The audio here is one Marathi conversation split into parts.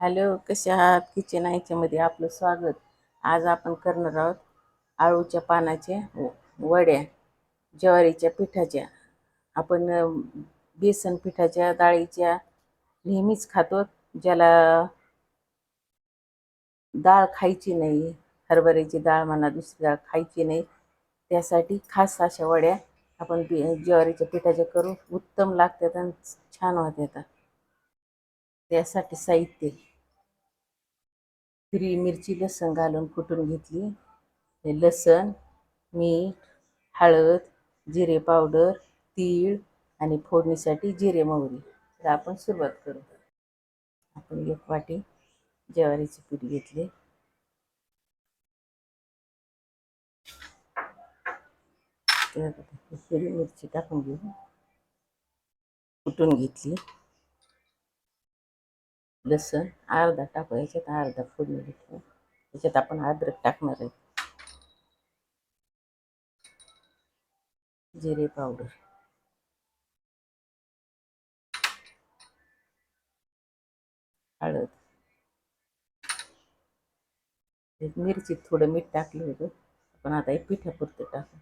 हॅलो कशा आहात? किचन आयच्यामध्ये आपलं स्वागत. आज आपण करणार आहोत आळूच्या पानाच्या व- वड्या ज्वारीच्या पिठाच्या. आपण बेसन पिठाच्या डाळीच्या नेहमीच खातो ज्याला डाळ खायची नाही हरभऱ्याची डाळ म्हणा दुसरी डाळ खायची नाही त्यासाठी खास अशा वड्या आपण बी ज्वारीच्या पिठाच्या करू. उत्तम लागतात आणि छान होतात. त्यासाठी साहित्य. हिरवी मिरची लसूण घालून कुटून घेतली. हे लसण मीठ हळद जिरे पावडर तीळ आणि फोडणीसाठी जिरे मोहरी. तर आपण सुरुवात करू. आपण एक वाटी ज्वारीचे पीठ घेतले. हिरवी मिरची टाकून घेऊ. कुटून घेतली. लसण अर्धा टाकू याच्यात अर्धा फोडणी घेतली याच्यात आपण अद्रक टाकणार आहे. जिरे पावडर. हळद. मिरची मिरचीत थोडं मीठ टाकलं होतं. पण आता एक पिठापुरतं टाकू.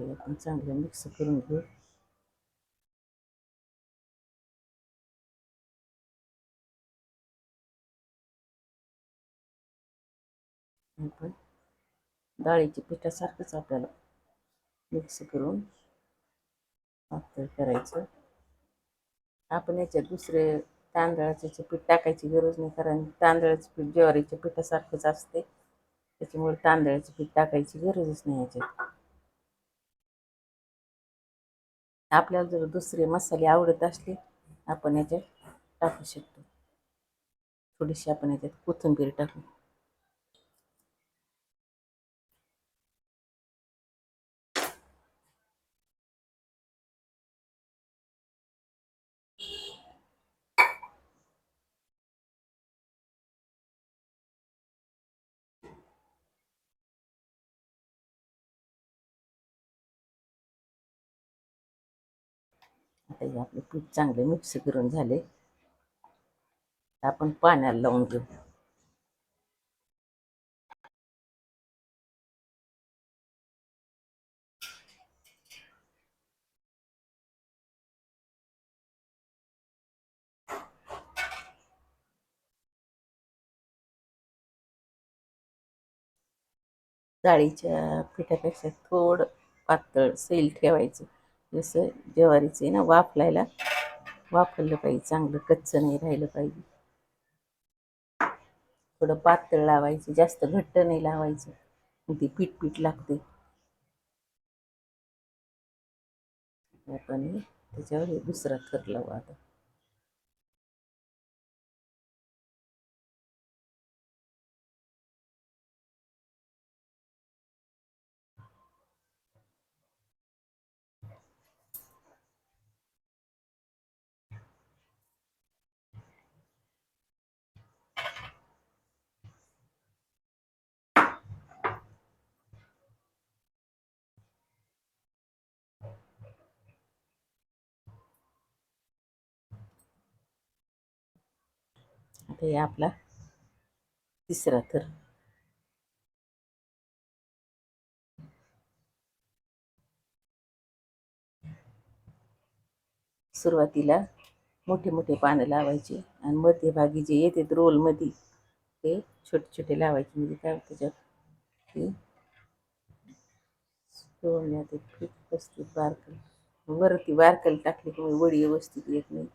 हे आपण चांगलं मिक्स करून घेऊ आपण डाळीच्या पिठासारखंच आपल्याला मिक्स करून पातळ करायचं आपण याच्यात दुसरे तांदळाचे पीठ टाकायची गरज नाही कारण तांदळाचं पीठ ज्वारीच्या पिठासारखंच असते त्याच्यामुळे तांदळाचं पीठ टाकायची गरजच नाही याच्यात आपल्याला जर दुसरे मसाले आवडत असले आपण याच्यात टाकू शकतो. थोडीशी आपण याच्यात कोथिंबीर टाकू. आता हे आपले पीठ चांगले मिक्स करून झाले. आपण पाण्याला लावून घेऊ. जाळीच्या पिठापेक्षा थोडं पातळ सैल ठेवायचं. जसं ज्वारीचं ना वाफलायला वाफरलं पाहिजे चांगलं कच्चं नाही राहिलं पाहिजे. थोडं पातळ लावायचं जास्त घट्ट नाही लावायचं. ती पीठ पीठ लागते. आपण त्याच्यावर दुसरा थर लावू आता. आता आपला. तिसरा थर सुरुवातीला मोठे मोठे पानं लावायचे आणि मध्यभागी जे येते रोलमध्ये ते छोटे छोटे लावायचे. म्हणजे काय त्याच्यात ते सोडण्यात पीठ व्यवस्थित बारकल वरती बारकल टाकली की वडी व्यवस्थित येत नाही.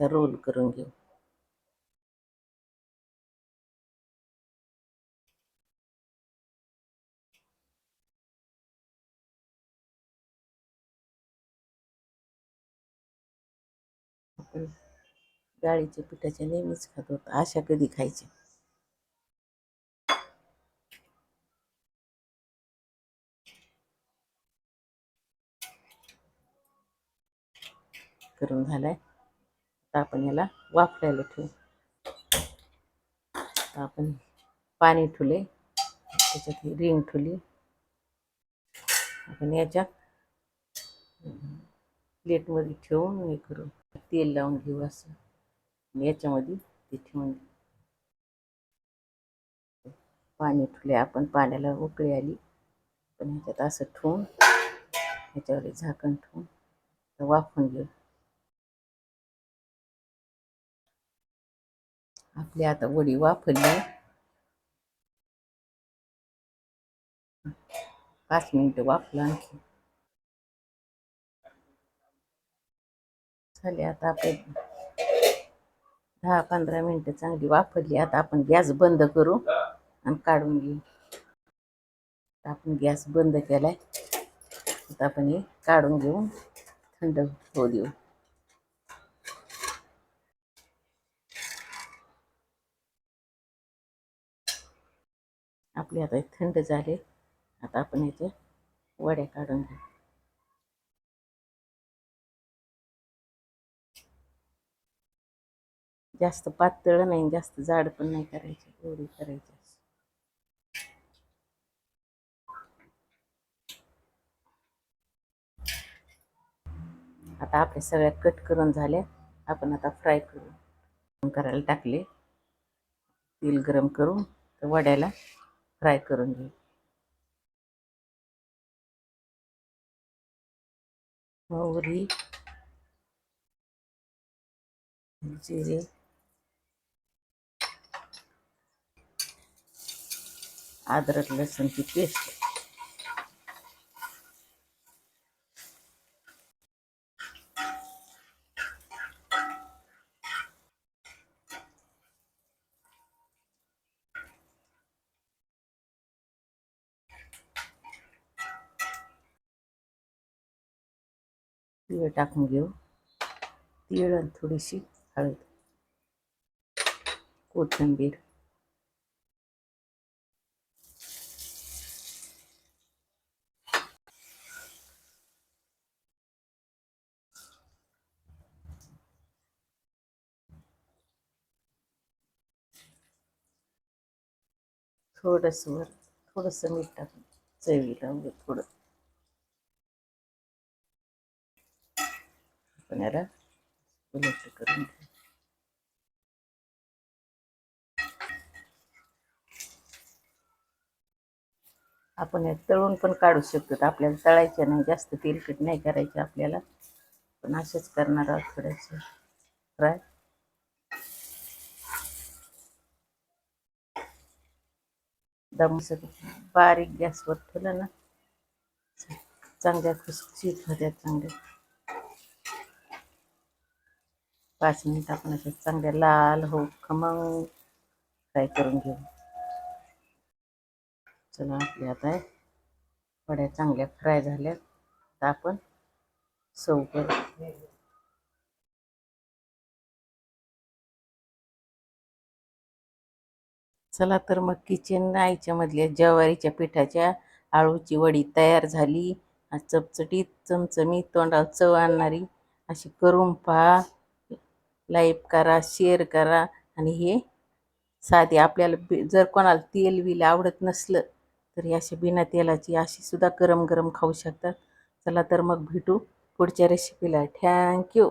चा रोल करून घेऊ. आपण डाळीच्या पिठाच्या नेहमीच खातो अशा कधी खायच्या करून झालाय? आता आपण याला वाफरायला ठेवू. आता आपण पाणी ठुले त्याच्यात रिंग ठुली आपण याच्यात प्लेटमध्ये ठेवून हे करू. तेल लावून घेऊ असं. याच्यामध्ये ते ठेवून पाणी ठुले आपण पाण्याला उकळी आली. पण ह्याच्यात असं ठेवून ह्याच्यावर झाकण ठेवून वाफून घेऊ. आपली आता वडी वापरली पाच मिनिटं वाफलं आणखी. झाले आता आपण दहा पंधरा मिनिटं चांगली वापरली आता आपण गॅस बंद करू आणि काढून घेऊ. आपण गॅस बंद केलाय. आता आपण हे काढून घेऊन थंड होऊ देऊ. आपले आता थंड झाले. आता आपण याच्या वड्या काढून घेऊ. जास्त पातळ नाही जास्त जाड पण नाही करायची एवढी करायची आता आपल्या सगळ्या कट करून झाल्या आपण आता फ्राय करू. करायला टाकले. तेल गरम करून तर वड्याला फ्राय करून घेऊ मोहरी. जिरे अद्रक लसूणची पेस्ट. तीळ टाकून घेऊ. तीळ आणि थोडीशी हळद. कोथिंबीर. थोडंसं वर थोडंसं मीठ टाकून चवीला म्हणजे थोडं आपण याला करून. आपण हे तळून पण काढू शकतो आपल्याला तळायचे नाही जास्त तेलकट नाही करायचे आपल्याला. पण असेच करणार आहोत थोडेसे फ्राय. दमस बारीक गॅसवर ठेवलं ना चांगल्या खुसखुशीत होत्या चांगल्या. पाच मिनिट आपण अशा चांगल्या लाल हो खमंग फ्राय करून घेऊ. चला आपल्या आता वड्या चांगल्या फ्राय झाल्या आता आपण सव करू. चला तर मग किचन आईच्या मधल्या ज्वारीच्या पिठाच्या आळूची वडी तयार झाली. चपचटीत चमचमीत तोंडावर चव आणणारी अशी करून पहा. लाईक करा शेअर करा आणि हे साधे आपल्याला बी- जर कोणाला तेल बिल आवडत नसलं तर ही अशी बिना तेलाची अशी सुद्धा गरम गरम खाऊ शकतात चला तर मग भेटू पुढच्या रेसिपीला थँक्यू